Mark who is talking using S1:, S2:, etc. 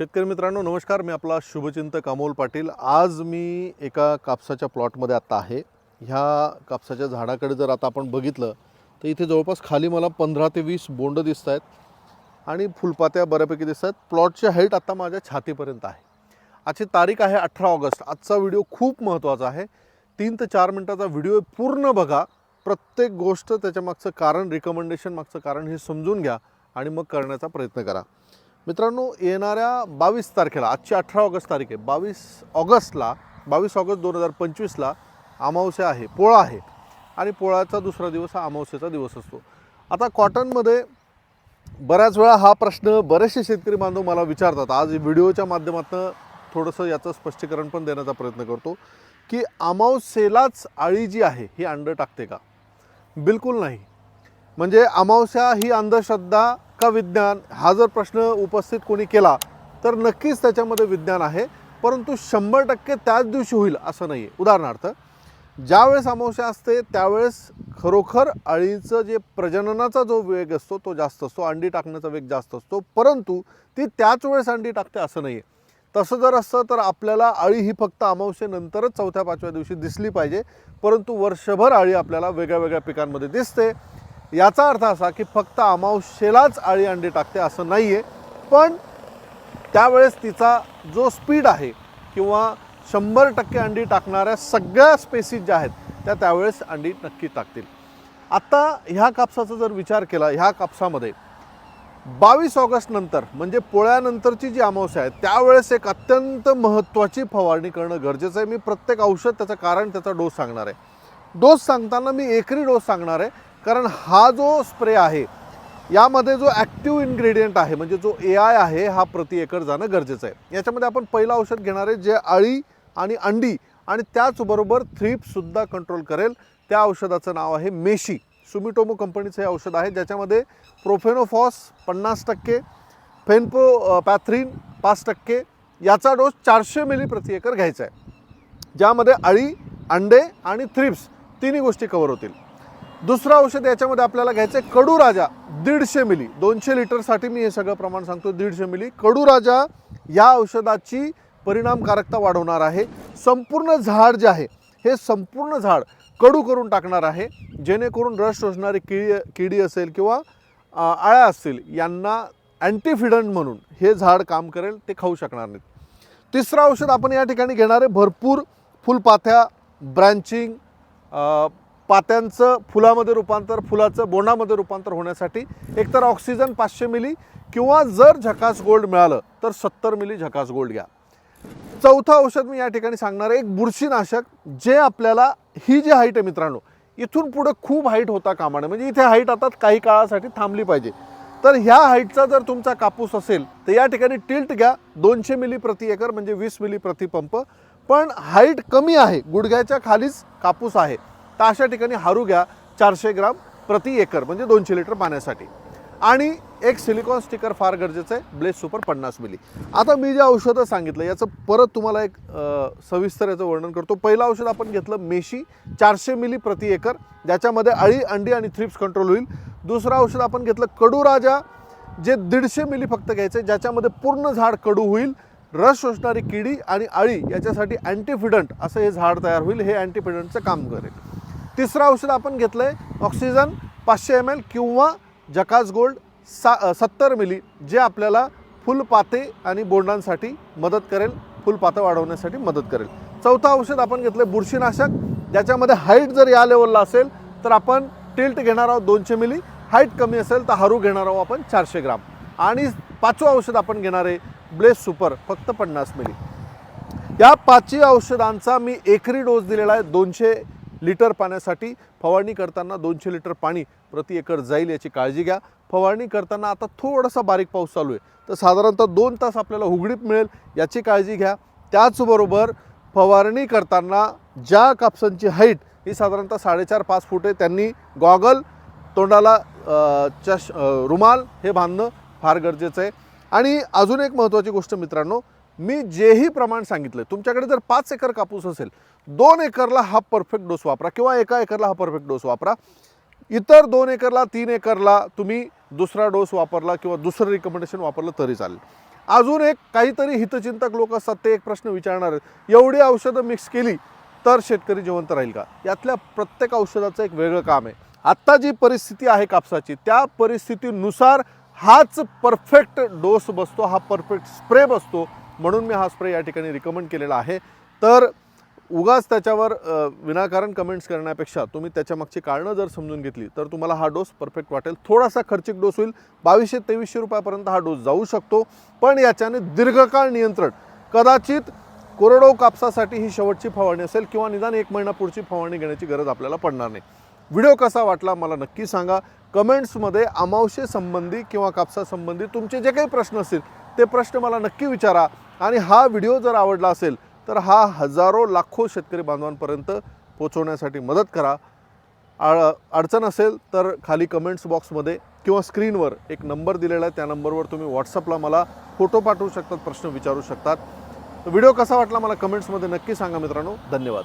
S1: शेतकरी मित्रांनो नमस्कार. मी आपला शुभचिंतक अमोल पाटील. आज मी एका कापसाच्या प्लॉटमध्ये आता आहे. ह्या कापसाच्या झाडाकडे जर आता आपण बघितलं तर इथे जवळपास खाली मला पंधरा ते वीस बोंड दिसत आहेत आणि फुलपात्या बऱ्यापैकी दिसत आहेत प्लॉटची हाईट आता माझ्या छातीपर्यंत आहे. आजची तारीख आहे अठरा ऑगस्ट. आजचा व्हिडिओ खूप महत्त्वाचा आहे. तीन ते चार मिनटाचा व्हिडिओ पूर्ण बघा. प्रत्येक गोष्ट त्याच्यामागचं कारण रिकमेंडेशन मागचं कारण हे समजून घ्या आणि मग करण्याचा प्रयत्न करा. मित्रांनो येणाऱ्या बावीस तारखेला आजची अठरा ऑगस्ट तारीख आहे. बावीस ऑगस्टला बावीस ऑगस्ट दोन हजार पंचवीसला अमावस्या आहे पोळा आहे. आणि पोळ्याचा दुसरा दिवस हा अमावस्येचा दिवस असतो. आता कॉटनमध्ये बऱ्याच वेळा हा प्रश्न बरेचसे शेतकरी बांधव मला विचारतात. आज व्हिडिओच्या माध्यमातून थोडंसं याचं स्पष्टीकरण पण देण्याचा प्रयत्न करतो की अमावस्येलाच आळी जी आहे ही अंड टाकते का? बिलकुल नाही. म्हणजे अमावस्या ही अंधश्रद्धा का विज्ञान हा जर प्रश्न उपस्थित कोणी केला तर नक्कीच त्याच्यामध्ये विज्ञान आहे. परंतु शंभर टक्के त्याच दिवशी होईल असं नाही आहे उदाहरणार्थ ज्यावेळेस अमावस्या असते त्यावेळेस खरोखर अळीचं जे प्रजननाचा जो वेग असतो तो जास्त असतो अंडी टाकण्याचा वेग जास्त असतो. परंतु ती त्याच वेळेस अंडी टाकते असं नाही आहे तसं जर असतं तर आपल्याला अळी ही फक्त अमावस्येनंतरच चौथ्या पाचव्या दिवशी दिसली पाहिजे. परंतु वर्षभर अळी आपल्याला वेगळ्या वेगळ्या पिकांमध्ये दिसते. याचा अर्थ असा की फक्त अमावस्येलाच अळी अंडी टाकते असं नाही आहे पण त्यावेळेस तिचा जो स्पीड आहे किंवा शंभर टक्के अंडी टाकणाऱ्या सगळ्या स्पेसीज ज्या आहेत त्या त्यावेळेस अंडी नक्की टाकतील. आत्ता ह्या कापसाचा जर विचार केला ह्या कापसामध्ये बावीस ऑगस्ट नंतर म्हणजे पोळ्यानंतरची जी अमावस्या आहे त्यावेळेस एक अत्यंत महत्त्वाची फवारणी करणं गरजेचं आहे. मी प्रत्येक औषध त्याचं कारण त्याचा डोस सांगणार आहे. डोस सांगताना मी एकरी डोस सांगणार आहे कारण हा जो स्प्रे आहे यामध्ये जो ॲक्टिव्ह इन्ग्रेडियंट आहे म्हणजे जो ए आय आहे हा प्रति एकर जाणं गरजेचं आहे. याच्यामध्ये आपण पहिलं औषध घेणार आहे जे अळी आणि अंडी आणि त्याचबरोबर थ्रीपसुद्धा कंट्रोल करेल. त्या औषधाचं नाव आहे मेशी. सुमिटोमो कंपनीचं हे औषध आहे ज्याच्यामध्ये प्रोफेनोफॉस पन्नास टक्के फेनपो पॅथ्रिन पाच टक्के याचा डोस चारशे मिली प्रति एकर घ्यायचा आहे. ज्यामध्ये अळी अंडे आणि थ्रिप्स तिन्ही गोष्टी कवर होतील. दुसरं औषध याच्यामध्ये आपल्याला घ्यायचं आहे कडू राजा दीडशे मिली. दोनशे लिटरसाठी मी हे सगळं प्रमाण सांगतो दीडशे मिली. कडू राजा या औषधाची परिणामकारकता वाढवणार आहे. संपूर्ण झाड जे आहे हे संपूर्ण झाड कडू करून टाकणार आहे. जेणेकरून रस शोषणारी किडी किडी असेल किंवा आळ्या असतील यांना अँटीफिडंट म्हणून हे झाड काम करेल ते खाऊ शकणार नाहीत. तिसरं औषध आपण या ठिकाणी घेणार आहे भरपूर फुलपाथ्या ब्रँचिंग पात्यांचं फुलामध्ये रूपांतर फुलाचं बोंडामध्ये रूपांतर होण्यासाठी एकतर ऑक्सिजन पाचशे मिली किंवा जर झकास गोल्ड मिळालं तर सत्तर मिली झकास गोल्ड घ्या. चौथं औषध मी या ठिकाणी सांगणार आहे एक बुरशीनाशक जे आपल्याला ही जी हाईट आहे मित्रांनो इथून पुढं खूप हाईट होता कामाने म्हणजे इथे हाईट आता काही काळासाठी थांबली पाहिजे. तर ह्या हाईटचा जर तुमचा कापूस असेल तर या ठिकाणी टिल्ट घ्या दोनशे मिली प्रति एकर म्हणजे वीस मिली प्रति पंप. पण हाईट कमी आहे गुडघ्याच्या खालीच कापूस आहे. तर अशा ठिकाणी हारू घ्या चारशे ग्राम प्रति एकर म्हणजे दोनशे लिटर पाण्यासाठी. आणि एक सिलिकॉन स्टिकर फार गरजेचं आहे ब्लेस सुपर पन्नास मिली आता मी जे औषधं सांगितलं याचं परत तुम्हाला एक सविस्तर याचं वर्णन करतो. पहिलं औषध आपण घेतलं मेशी चारशे मिली प्रति एकर ज्याच्यामध्ये अळी अंडी आणि थ्रिप्स कंट्रोल होईल. दुसरं औषध आपण घेतलं कडू राजा जे दीडशे मिली फक्त घ्यायचं आहे ज्याच्यामध्ये पूर्ण झाड कडू होईल. रस शोषणारी किडी आणि अळी याच्यासाठी अँटीफिडंट असं हे झाड तयार होईल हे अँटीफिडंटचं काम करेल तिसरं औषध आपण घेतलं आहे ऑक्सिजन पाचशे एम एल किंवा जकास गोल्ड सा सत्तर मिली जे आपल्याला फुलपाते आणि बोंडांसाठी मदत करेल फुलपातं वाढवण्यासाठी मदत करेल. चौथं औषध आपण घेतलं आहे बुरशीनाशक ज्याच्यामध्ये हाईट जर या लेवलला असेल तर आपण टिल्ट घेणार आहोत दोनशे मिली हाईट कमी असेल तर हरू घेणार आहोत आपण चारशे ग्राम. आणि पाचवं औषध आपण घेणार आहे ब्लेस सुपर फक्त पन्नास मिली. या पाचही औषधांचा मी एकरी डोस दिलेला आहे दोनशे लिटर पाण्यासाठी फवारणी करताना दोनशे लिटर पाणी प्रति एकर जाईल याची काळजी घ्या. फवारणी करताना आता थोडासा बारीक पाऊस चालू आहे. तर साधारणतः दोन तास आपल्याला उघडीप मिळेल याची काळजी घ्या. त्याचबरोबर फवारणी करताना ज्या कापसांची हाईट ही साधारणतः साडेचार पाच फूट आहे त्यांनी गॉगल तोंडाला चश रुमाल हे बांधणं फार गरजेचं आहे. आणि अजून एक महत्त्वाची गोष्ट मित्रांनो मी जेही प्रमाण सांगितलं तुमच्याकडे जर पाच एकर कापूस असेल दोन एकरला हा परफेक्ट डोस वापरा किंवा एका एकरला हा परफेक्ट डोस वापरा. इतर दोन एकरला तीन एकरला तुम्ही दुसरा डोस वापरला किंवा दुसरं रिकमेंडेशन वापरलं तरी चालेल. अजून एक काहीतरी हितचिंतक लोक असतात ते एक प्रश्न विचारणार एवढी औषधं मिक्स केली तर शेतकरी जिवंत राहील का? यातल्या प्रत्येक औषधाचं एक वेगळं काम आहे. आत्ता जी परिस्थिती आहे कापसाची त्या परिस्थितीनुसार हाच परफेक्ट डोस बसतो हा परफेक्ट स्प्रे बसतो म्हणून मी हा स्प्रे या ठिकाणी रिकमेंड केलेला आहे. तर उगाच त्याच्यावर विनाकारण कमेंट्स करण्यापेक्षा तुम्ही त्याच्यामागची कारणं जर समजून घेतली तर तुम्हाला हा डोस परफेक्ट वाटेल. थोडासा खर्चिक डोस होईल. बावीसशे तेवीसशे रुपयापर्यंत हा डोस जाऊ शकतो. पण याच्याने दीर्घकाळ नियंत्रण. कदाचित कोरडो कापसासाठी ही शेवटची फवारणी असेल किंवा निदान एक महिना पुढची फवारणी घेण्याची गरज आपल्याला पडणार नाही. व्हिडिओ कसा वाटला मला नक्की सांगा. कमेंट्समध्ये अमावशेसंबंधी किंवा कापसासंबंधी तुमचे जे काही प्रश्न असतील ते प्रश्न मला नक्की विचारा. आणि हा व्हिडिओ जर आवडला असेल तर हा हजारो लाखो शेतकरी बांधवांपर्यंत पोचवण्यासाठी मदत करा. आ अडचण असेल तर खाली कमेंट्स बॉक्समध्ये किंवा स्क्रीनवर एक नंबर दिलेला आहे त्या नंबरवर तुम्ही व्हॉट्सअपला मला फोटो पाठवू शकतात प्रश्न विचारू शकतात. व्हिडिओ कसा वाटला मला कमेंट्समध्ये नक्की सांगा मित्रांनो. धन्यवाद.